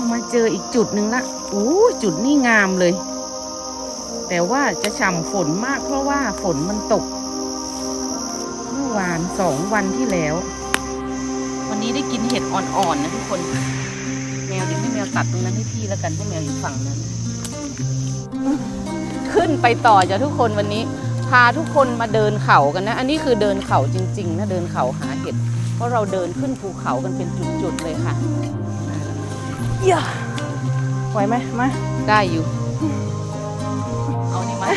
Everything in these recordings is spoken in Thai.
ามาเจออีกจุดหนึ่งละโอ้จุดนี้งามเลย แต่ว่าจะฉ่ำฝนมากเพราะว่าฝนมันตก เมื่อวานสองวันที่แล้ว วันนี้ได้กินเห็ดอ่อนๆนะทุกคน แมวเดี๋ยวให้แมวตัดตรงนั้นให้พี่แล้วกันให้แมวอยู่ฝั่งนั้น ขึ้นไปต่อจ้ะทุกคนวันนี้ พาทุกคนมาเดินเขากันนะ อันนี้คือเดินเขาจริง ๆ นะเดินเขาหาเห็ด เพราะเราเดินขึ้นภูเขากันเป็นจุดๆเลยค่ะ อย่าไหวไหมมาได้อยู่ เอานี่มา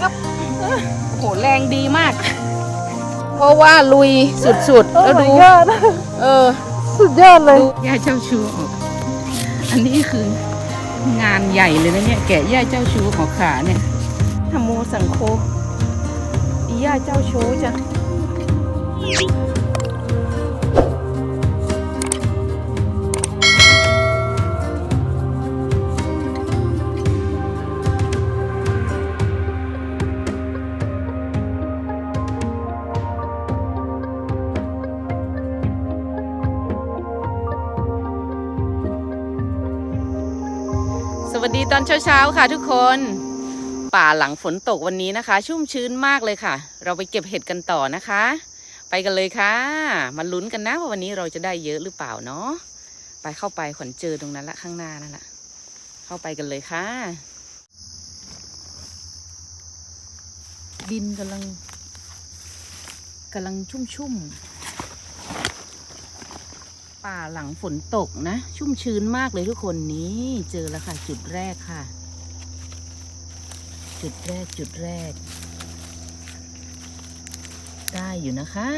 ครับโอ้โหแรงดีมาก เพราะว่าลุยสุดๆโอ้แล้ว my ดู god เออ สุดยอดเลยดูย่าเจ้าชูออก อันนี้คืองานใหญ่เลยนะเนี่ย แกะย่าเจ้าชูของขาเนี่ยธรรมโมสังโคอีย่าเจ้าชูจ้ะ ตอนเช้าๆค่ะทุกคน ป่าหลังฝนตกวันนี้นะคะ ชุ่มชื้นมากเลยค่ะ เราไปเก็บเห็ดกันต่อนะคะ ไปกันเลยค่ะ มาลุ้นกันนะว่าวันนี้เราจะได้เยอะหรือเปล่าเนาะไปเข้าไปขวัญเจอตรงนั้นละข้างหน้านั่นแหละเข้าไปกันเลยค่ะ ดินกำลังกำลังชุ่มๆ ป่าหลังฝนตกนะ ชุ่มชื้นมากเลยทุกคนนี้เจอแล้วค่ะ จุดแรกค่ะ จุดแรกจุดแรก ได้อยู่นะคะ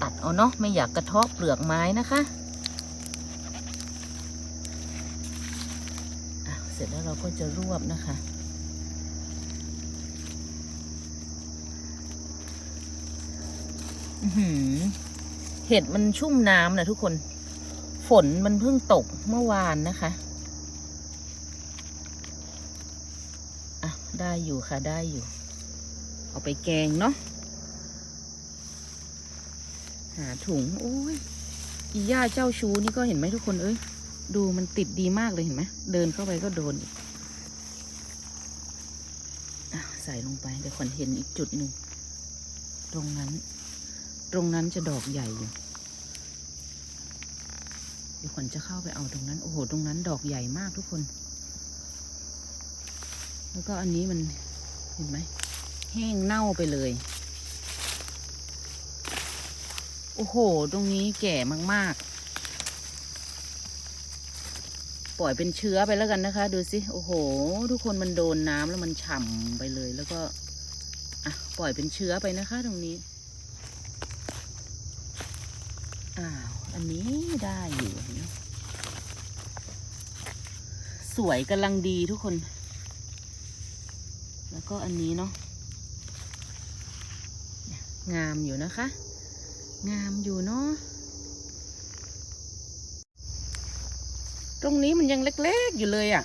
ตัดเอาเนาะไม่อยากกระเทาะเปลือกไม้นะคะอะเสร็จแล้วเราก็จะรวบนะคะ อื้อหือ เห็ดมันชุ่มน้ำนะทุกคน ฝนมันเพิ่งตกเมื่อวานนะคะอะได้อยู่ค่ะได้อยู่ เอาไปแกงเนาะหาถุงโอ้ยอีย่าเจ้าชูนี่ก็เห็นไหมทุกคนเอ้ยดูมันติดดีมากเลยเห็นไหมเดินเข้าไปก็โดนอีกอใส่ลงไปเดี๋ยวขวัญเห็นอีกจุดหนึ่ง ตรงนั้น ตรงนั้นจะดอกใหญ่อยู่เดี๋ยวขวัญจะเข้าไปเอาตรงนั้น โอ้โห ตรงนั้นดอกใหญ่มากทุกคน แล้วก็อันนี้มันเห็นไหม แห้งเน่าไปเลย โอ้โห ตรงนี้แก่มาก ๆ ปล่อยเป็นเชื้อไปแล้วกันนะคะ ดูสิ โอ้โห ทุกคนมันโดนน้ำแล้วมันฉ่ำไปเลย แล้วก็ อะ ปล่อยเป็นเชื้อไปนะคะ ตรงนี้ อ้าว อั นนี้ได้อยู่นไหมสวยกำลังดีทุกคน แล้วก็อันนี้เนาะงามอยู่นะคะ งามอยู่เนาะตรงนี้มันยังเล็กๆอยู่เลยอะ่ะ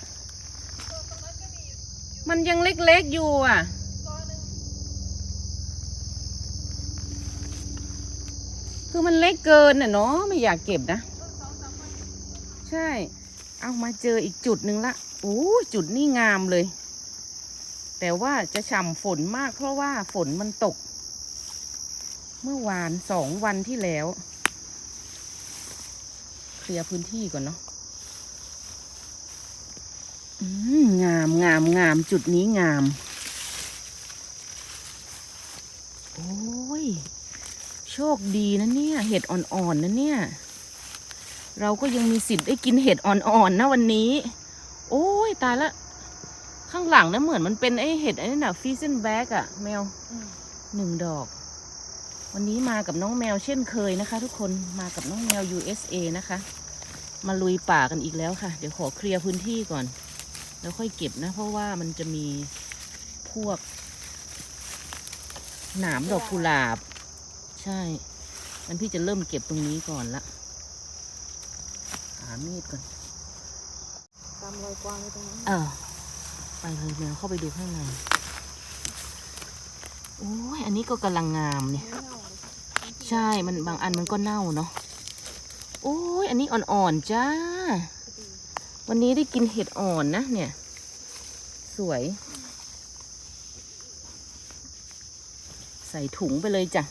มันยังเล็กๆอยู่อะ คือมันเล็กเกินน่ะเนาะไม่อยากเก็บนะ ใช่ เอามาเจออีกจุดหนึ่งละโอ้จุดนี้งามเลย แต่ว่าจะฉ่ำฝนมากเพราะว่าฝนมันตก เมื่อวานสองวันที่แล้ว เคลียร์พื้นที่ก่อนเนาะงามงามงามจุดนี้งาม โอ้ย โชคดีนะเนี่ย เห็ดอ่อนๆนะเนี่ย เราก็ยังมีสิทธิ์ได้กินเห็ดอ่อนๆนะวันนี้ โอ้ยตายละ ข้างหลังนะเหมือนมันเป็นไอเห็ดไอ้นั่นน่ะฟีเซนแบ็กอะแมวหนึ่งดอก วันนี้มากับน้องแมวเช่นเคยนะคะ ทุกคนมากับน้องแมว USA นะคะ มาลุยป่ากันอีกแล้วค่ะ เดี๋ยวขอเคลียร์พื้นที่ก่อน แล้วค่อยเก็บนะ เพราะว่ามันจะมีพวกหนามดอกกุหลาบ ใช่งั้นพี่จะเริ่มเก็บตรงนี้ก่อนละ หามีดก่อนตามรอยกวางเลยตรงนั้นเออ ไปเลยแมวเข้าไปดูข้างในโอ้ยอันนี้ก็กำลังงามเนี่ยไม่เน่าเลยใช่ มันบางอันมันก็เน่าเนาะโโอ้ยอันนี้อ่อนๆจ้า วันนี้ได้กินเห็ดอ่อนนะเนี่ย สวย ใส่ถุงไปเลยจ้ะ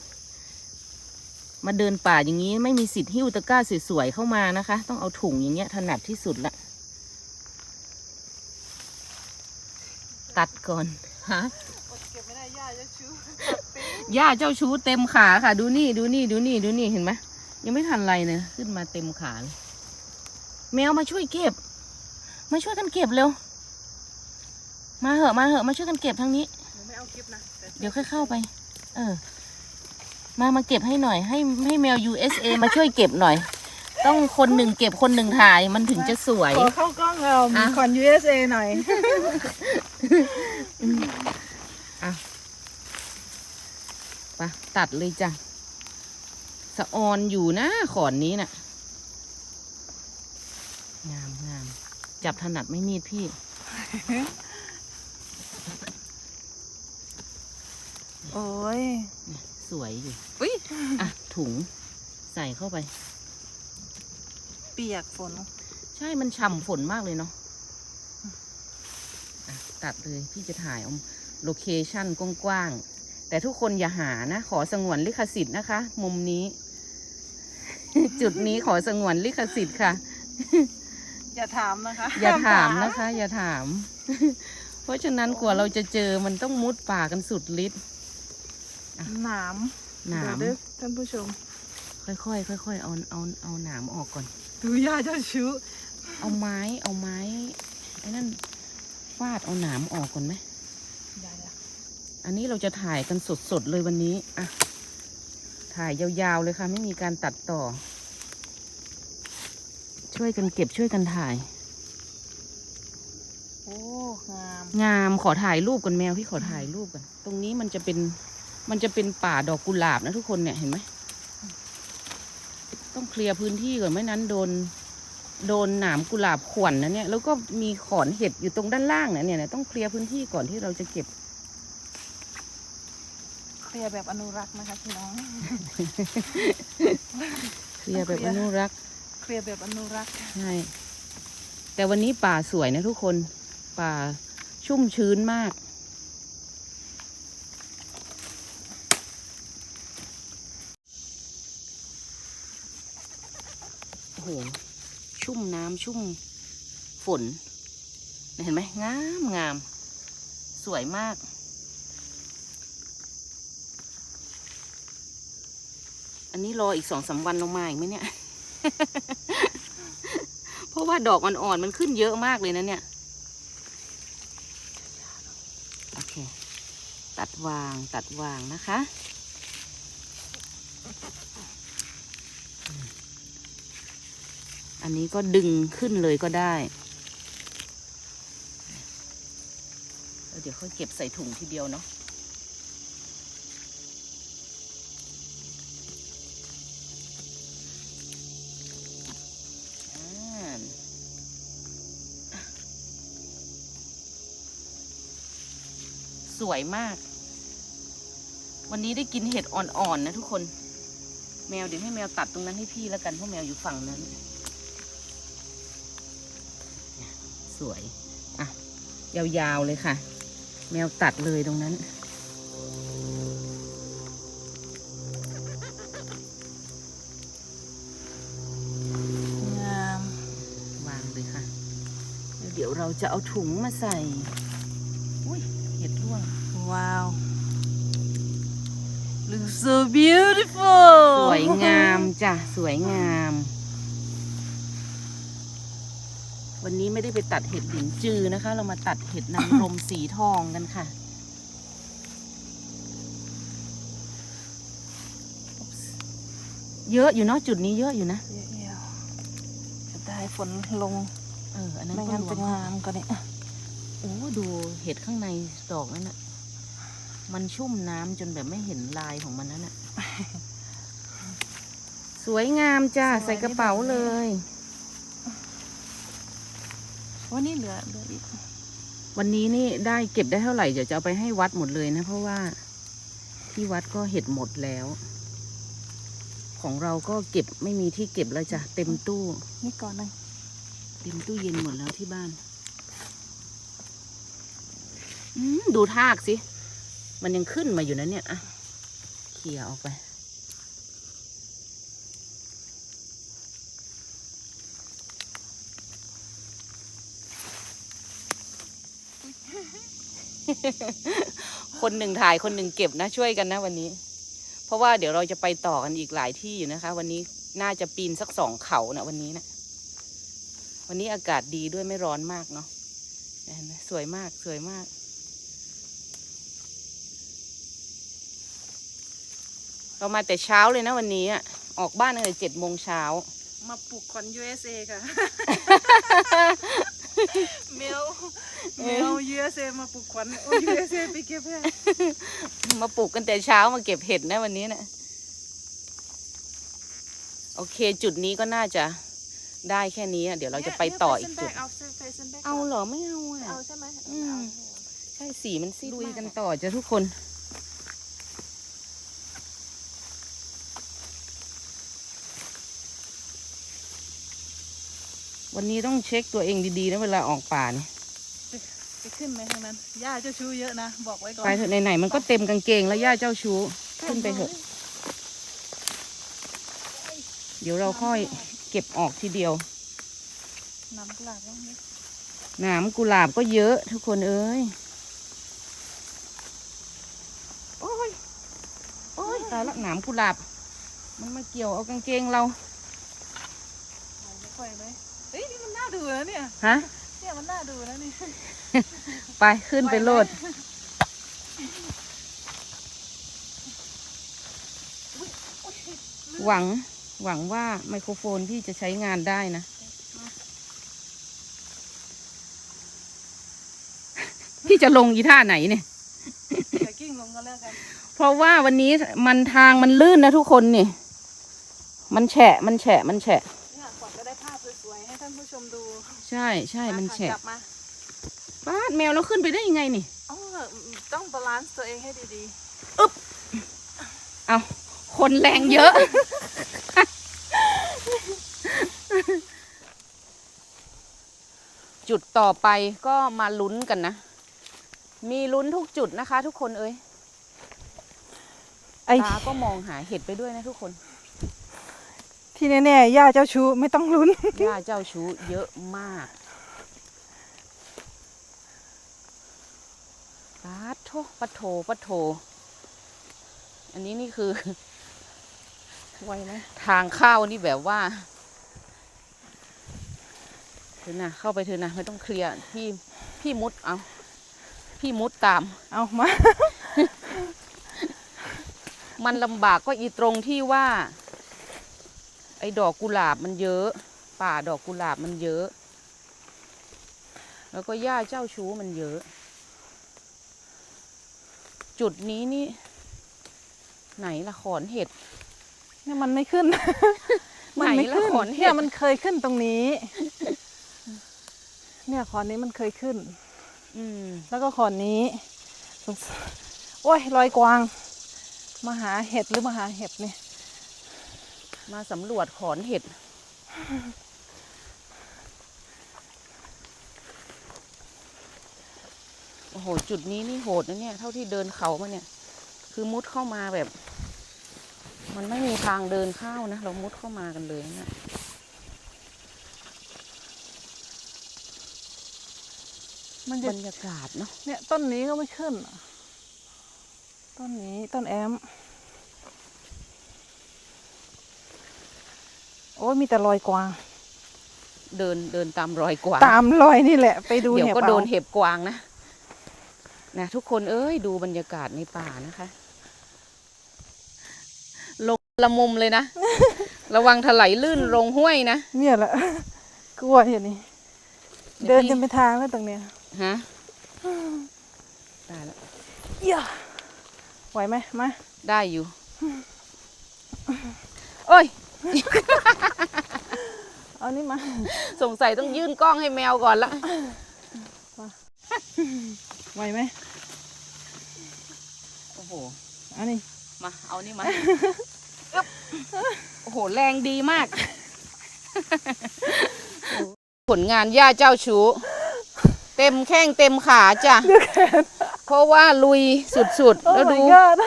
มาเดินป่าอย่างนี้ไม่มีสิทธิ์หิ้วตะกร้าสวยๆเข้ามานะคะ ต้องเอาถุงอย่างเงี้ยถนัดที่สุดละ ตัดก่อนฮะเก็บไม่ได้ย่าจะชูหญ้าเจ้าชู้เต็มขาค่ะ ดูนี่ดูนี่ดูนี่ดูนี่เห็นไหมยังไม่ทันไรเลยขึ้นมาเต็มขาเลยแมวมาช่วยเก็บ มาช่วยกันเก็บเร็ว มาเหอะมาเหอะมาช่วยกันเก็บทางนี้หนูไม่เอาคลิปนะแต่เดี๋ยวค่อยเข้าไป เออ มามาเก็บให้หน่อยให้ให้แมว USA มาช่วยเก็บหน่อย ต้องคนหนึ่งเก็บคนหนึ่งถ่ายมันถึงจะสวย ขอเข้ากล้องเราอะก่อน USA หน่อย ไปะตัดเลยจ้ะสะออนอยู่นะขอนนี้น่ะ งามงามจับถนัดไม่มีดพี่ โอ้ยส วยอยู่อุ้ยอะถุงใส่เข้าไป เปียกฝน ใช่มันฉ่ำฝนมากเลยเนาะอะตัดเลยพี่จะถ่ายเอาโลเคชั่นกว้างๆ แต่ทุกคนอย่าหานะ ขอสงวนลิขสิทธิ์นะคะ มุมนี้ จุดนี้ขอสงวนลิขสิทธิ์ค่ะ อย่าถามนะคะอย่าถามนะคะ อย่าถาม เพราะฉะนั้นกว่าเราจะเจอมันต้องมุดป่ากันสุดฤทธิ์ หนามหนามเดี๋ยวเด้อท่านผู้ชม ค่อยๆค่อยๆเอาเอาเอาหนามออกก่อน ดูย่าเจ้าชูเอาไม้เอาไม้ไอ้นั่นฟาดเอาหนามออกก่อนไหมย่าย่าอันนี้เราจะถ่ายกันสดๆเลยวันนี้อะถ่ายยาวๆเลยค่ะไม่มีการตัดต่อ ช่วยกันเก็บช่วยกันถ่าย โอ้งาม งามขอถ่ายรูปก่อนแมวพี่ขอถ่ายรูปก่อนตรงนี้มันจะเป็น มันจะเป็นป่าดอกกุหลาบนะทุกคนเนี่ยเห็นไหม ต้องเคลียร์พื้นที่ก่อนไม่นั้นโดน โดนหนามกุหลาบข่วนนะเนี่ย แล้วก็มีขอนเห็ดอยู่ตรงด้านล่างนะเนี่ยเนี่ยต้องเคลียร์พื้นที่ก่อนที่เราจะเก็บ เคลียร์แบบอนุรักษ์นะคะพี่น้อง เคลียร์แบบอนุรักษ์ เคลียร์แบบอนุรักษ์ ใช่ แต่วันนี้ป่าสวยนะทุกคน ป่าชุ่มชื้นมาก หชุ่มน้ำชุ่มฝนเนี่ยเห็นไหมงามงาม สวยมาก อันนี้รออีกสองสามวันลงมาอีกไหมเนี่ย เพราะว่าดอกอ่อนๆมันขึ้นเยอะมากเลยนะเนี่ย โอเค ตัดวางตัดวางนะคะอืม อันนี้ก็ดึงขึ้นเลยก็ได้แล้วเดี๋ยวค่อยเก็บใส่ถุงทีเดียวเนาะสวยมาก วันนี้ได้กินเห็ดอ่อนๆนะทุกคน แมวเดี๋ยวให้แมวตัดตรงนั้นให้พี่แล้วกันเพราะแมวอยู่ฝั่งนั้น สวยอะยาวๆเลยค่ะ แมวตัดเลยตรงนั้น งามวางเลยค่ะแล้วเดี๋ยวเราจะเอาถุงมาใส่ อุ้ยเห็ดร่วง ว้าว look so beautiful สวยงามจ้ะ สวยงาม ไม่ได้ไปตัดเห็ดหลินจือนะคะ เรามาตัดเห็ดนางรมสีทองกันค่ะเยอะอยู่เนาะจุดนี้เยอะอยู่นะเดี๋ยวๆจะได้ฝนลง เอออันนั้นไม่ก็งั้นรวจะมงามกว่านี้โอ้ดูเห็ดข้างในดอกนั้นน่ะ มันชุ่มน้ำจนแบบไม่เห็นลายของมันนั่นน่ะ สวยงามจ้าใส่กระเป๋าเลย วันนี้เหลือเหลืออีกวันนี้นี่ได้เก็บได้เท่าไหร่เดี๋ยวจะเอาไปให้วัดหมดเลยนะ เพราะว่าที่วัดก็เห็ดหมดแล้วขของเราก็เก็บไม่มีที่เก็บแล้วจ้ะเต็มตู้ นี่ก่อนหนึงเต็มตู้เย็นหมดแล้วที่บ้านอืมดูทากสิ มันยังขึ้นมาอยู่นะเนี่ยอะเขี่ยออกไป คนหนึ่งถ่ายคนหนึ่งเก็บนะช่วยกันนะวันนี้ เพราะว่าเดี๋ยวเราจะไปต่อกันอีกหลายที่อยู่นะคะ วันนี้น่าจะปีนสักสองเขานะวันนี้นะวันนี้อากาศดีด้วยไม่ร้อนมากเนาะเห็นไหมสวยมากสวยมาก เรามาแต่เช้าเลยนะวันนี้อะออกบ้านตั้งแต่เจ็ดโมงเช้า มาปลูกควัน USA ค่ะ เมลเมล USA มาปลูกควันโอ้ USA ไปเก็บแพ้มาปลูกกันแต่เช้ามาเก็บเห็ดนะวันนี้นะโอเคจุดนี้ก็น่าจะได้แค่นี้อะเดี๋ยวเราจะไปต่ออีกจุด เอาเส้นแบกเอาเส้นแบกเอาเหรอไม่เอาอะเอาใช่ไหมอืมเอาใช่สีมันซีดุยกันต่อจ้ะทุกคน วันนี้ต้องเช็คตัวเองดีๆนะเวลาออกป่าเนี่ยไปขึ้นไหมทางนั้นหญ้าเจ้าชู้เยอะนะบอกไว้ก่อนไปเถอะไหนๆมันก็เต็มกางเกงแล้วย่าเจ้าชู้ขึ้นไปเถอะ เดี๋ยวเราค่อยเก็บออกทีเดียวน้ำกลาบบ้างไหมหนามกุหลาบก็เยอะทุกคนเอ้ยโอ้ยโอ้ยตายละหนามกุหลาบ มันมาเกี่ยวเอากางเกงเราเอาไม่ค่อยไหมเฮ้ยนี่มันน่า ดูนะเนี่ย ฮะ เนี่ยมันน่าดูนะนี่ ไปขึ้นไปโลด หวังหวังว่าไมโครโฟนพี่จะใช้งานได้นะ พี่จะลงอีท่าไหนเนี่ยอย่ากิ้งลงก็แล้วกัน เพราะว่าวันนี้มันทางมันลื่นนะทุกคนนี่ มันแฉะ มันแฉะ มันแฉะ ดูใช่ ใช่มันอะแฉะจับมาป้าดแมวเราขึ้นไปได้ยังไงนี่ เอ๋อต้องบาลานซ์ตัวเองให้ดีเอาคนแรงเยอะ จุดต่อไปก็มาลุ้นกันนะ มีลุ้นทุกจุดนะคะ ทุกคนเอ้ยๆไอ้ตาก็มองหาเห็ดไปด้วยนะทุกคน ที่แน่ๆหญ้าเจ้าชู้ไม่ต้องลุ้น ย่าเจ้าชู้เยอะมากปาดโทปะโถปะโถ อันนี้นี่คือ ไวไหมทางเข้านี่แบบว่าเถอะนะเข้าไปเถอะนะไม่ต้องเคลียร์พี่พี่มุดเอาพี่มุดตาม เอามา มันลำบากก็อีตรงที่ว่าไอ้ ดอกกุหลาบมันเยอะ ป่าดอกกุหลาบมันเยอะ แล้วก็หญ้าเจ้าชู้มันเยอะ จุดนี้นี่ ไหนละขอนเห็ดเนี่ยมันไม่ขึ้น มันไหนไม่ละขึ้นขอนเห็เนี่ยดมันเคยขึ้นตรงนี้ เนี่ยขอนนี้มันเคยขึ้น อืมแล้วก็ขอนนี้สงสารโอ้ยลอยกวาง มาหาเห็ดหรือมาหาเห็บเนี่ย มาสำรวจขอนเห็ด โอ้โห จุดนี้นี่โหดนะเนี่ย เท่าที่เดินเขามาเนี่ย คือมุดเข้ามาแบบ มันไม่มีทางเดินเข้านะ เรามุดเข้ามากันเลยนะมันจะบรรยากาศเนาะเนี่ยต้นนี้ก็ไม่ขึ้นอะต้นนี้ต้นแอม อ้ยมีแต่รอยกวาง เดินเดินตามรอยกวางตามรอยนี่แหละ ไปดูเดี๋ยวเห็บก็เอาโดนเห็บกวางนะนะทุกคนเอ้ยดูบรรยากาศในป่านะคะ ลงละมุมเลยนะ ระวังถลายลื่นลงห้วยนะเนี่ยแหละกลัวอย่างนี้เดี๋เดิยวนพี่จนไปทางแล้วตรงเนี้ยฮะได้แล้วเหี้ยไหวไหมมาได้อยู่โอ้ย เอานี่มา สงสัยต้องยื่นกล้องให้แมวก่อนละไหวไหมโอ้โหเอันนี้มาเอานี่มาโอ้โหแรงดีมาก ผลงานย่าเจ้าชู้เต็มแข้งเต็มขาจ้ะเพราะว่าลุยสุดๆโอ้แล้ว my ดู god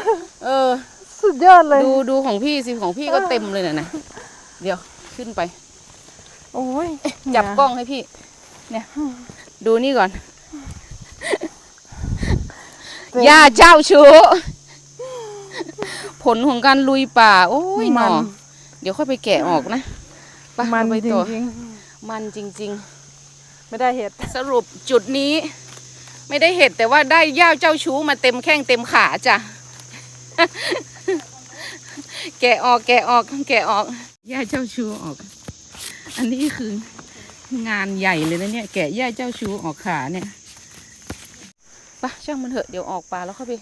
เออ สุดยอดเลย ดูดูของพี่สิของพี่ก็เต็มเลยนะนะเดี๋ยวขึ้นไป โอ้ยจับกล้องให้พี่ เนี่ย ดูนี่ก่อนเต็มย่าเจ้าชู้ผลของการลุยป่า โอ้ยหนมัอเดี๋ยวค่อยไปแกะออกนะไปมันเอาไปจต่อริงมันจริง ๆ ไม่ได้เห็ดๆสรุปจุดนี้ ไม่ได้เห็ดแต่ว่าได้ย่าเจ้าชู้มาเต็มแข้งเต็มขาจ้ะ แกะออกแกะออกแกะออกย่าเจ้าชู้ออก อันนี้คืองานใหญ่เลยนะเนี่ย แกะย่าเจ้าชู้ออกขาเนี่ยไปะช่างมันเถอะเดี๋ยวออกปลาแล้วเข้าไป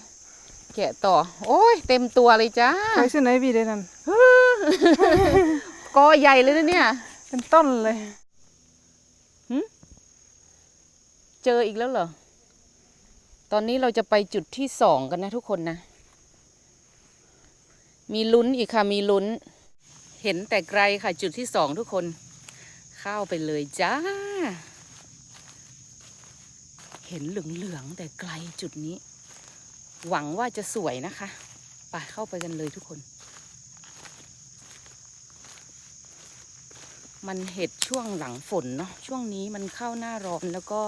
แกะต่อ โอ้ย เต็มตัวเลยจ้าไปเส้นไหนบีได้นั่นกอใหญ่เลยนะเนี่ย เป็นต้นเลยเจออีกแล้วเหรอ ตอนนี้เราจะไปจุดที่สองกันนะทุกคนนะ มีลุ้นอีกค่ะมีลุ้น เห็นแต่ไกลค่ะจุดที่สองทุกคน เข้าไปเลยจ้า เห็นเหลืองๆแต่ไกลจุดนี้ หวังว่าจะสวยนะคะไปเข้าไปกันเลยทุกคน มันเห็ดช่วงหลังฝนเนาะช่วงนี้มันเข้าหน้าร้อนแล้วก็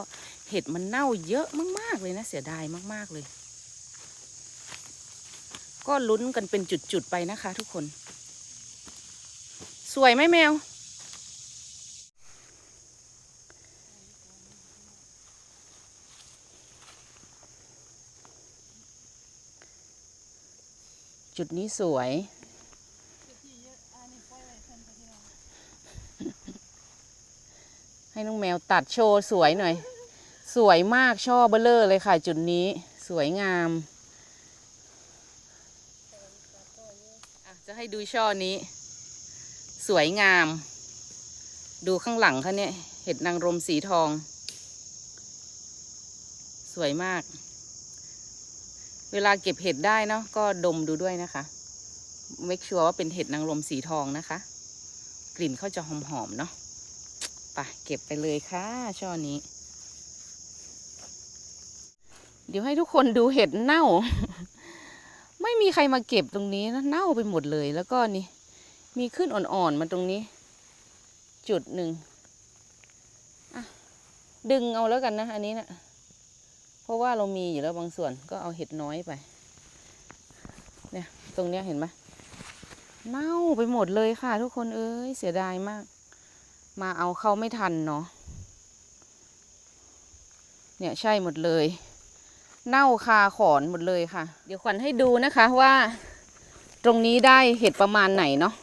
เห็ดมันเน่าเยอะมากๆเลยนะเสียดายมากๆเลย ก็ลุ้นกันเป็นจุดๆไปนะคะ ทุกคน สวยไหมแมว จุดนี้สวยให้น้องแมวตัดโชว์สวยหน่อย สวยมากช่อเบลเลอร์เลยค่ะ จุดนี้สวยงามอะจะให้ ดูช่อนี้ สวยงาม ดูข้างหลังเขาเนี่ย เห็ดนางรมสีทอง สวยมาก เวลาเก็บเห็ดได้เนาะก็ดมดูด้วยนะคะเมคชัวร์ว่าเป็นเห็ดนางรมสีทองนะคะ กลิ่นเขาจะหอมๆเนาะไปเก็บไปเลยค่ะช่อนี้ เดี๋ยวให้ทุกคนดูเห็ดเน่า ไม่มีใครมาเก็บตรงนี้นะเน่าไปหมดเลย แล้วก็นี่ มีขึ้นอ่อนๆมาตรงนี้ จุดหนึ่งอะดึงเอาแล้วกันนะ อันนี้นะเพราะว่าเรามีอยู่แล้วบางส่วนก็เอาเห็ดน้อยไป เนี่ย ตรงเนี้ยเห็นไหมเน่าไปหมดเลยค่ะ ทุกคนเอ้ยเสียดายมาก มาเอาเข้าไม่ทันเนาะเนี่ยใช่หมดเลย เน่าคาขอนหมดเลยค่ะ เดี๋ยวขวัญให้ดูนะคะว่า ตรงนี้ได้เห็ดประมาณไหนเนาะ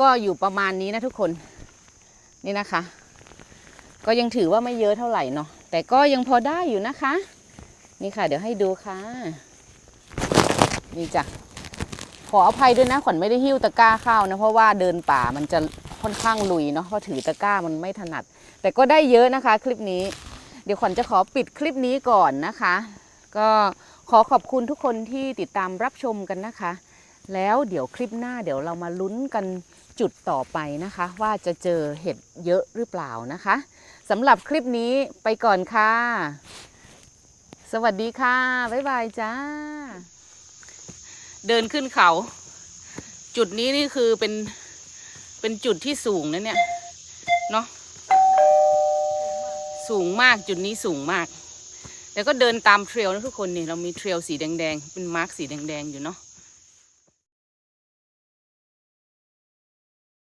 ก็อยู่ประมาณนี้นะทุกคนนี่นะคะ ก็ยังถือว่าไม่เยอะเท่าไหร่เนาะแต่ก็ยังพอได้อยู่นะคะ นี่ค่ะ เดี๋ยวให้ดูค่ะ นี่จ้ะขออภัยด้วยนะขวัญไม่ได้หิ้วตะกร้าข้าวนะเพราะว่าเดินป่ามันจะค่อนข้างลุยเนาะเพราะถือตะกร้ามันไม่ถนัด แต่ก็ได้เยอะนะคะ คลิปนี้ เดี๋ยวขวัญจะขอปิดคลิปนี้ก่อนนะคะ ก็ขอขอบคุณทุกคนที่ติดตามรับชมกันนะคะ แล้วเดี๋ยวคลิปหน้าเดี๋ยวเรามาลุ้นกันจุดต่อไปนะคะ ว่าจะเจอเห็ดเยอะหรือเปล่านะคะสำหรับคลิปนี้ไปก่อนค่ะ สวัสดีค่ะ บ๊ายบายจ้า เดินขึ้นเขา จุดนี้นี่คือเป็นเป็นจุดที่สูงนะเนี่ย เนาะ สูงมากจุดนี้สูงมาก แล้วก็เดินตามเทรลนะทุกคนนี่เรามีเทรลสีแดงๆ เป็นมาร์กสีแดงๆอยู่เนาะ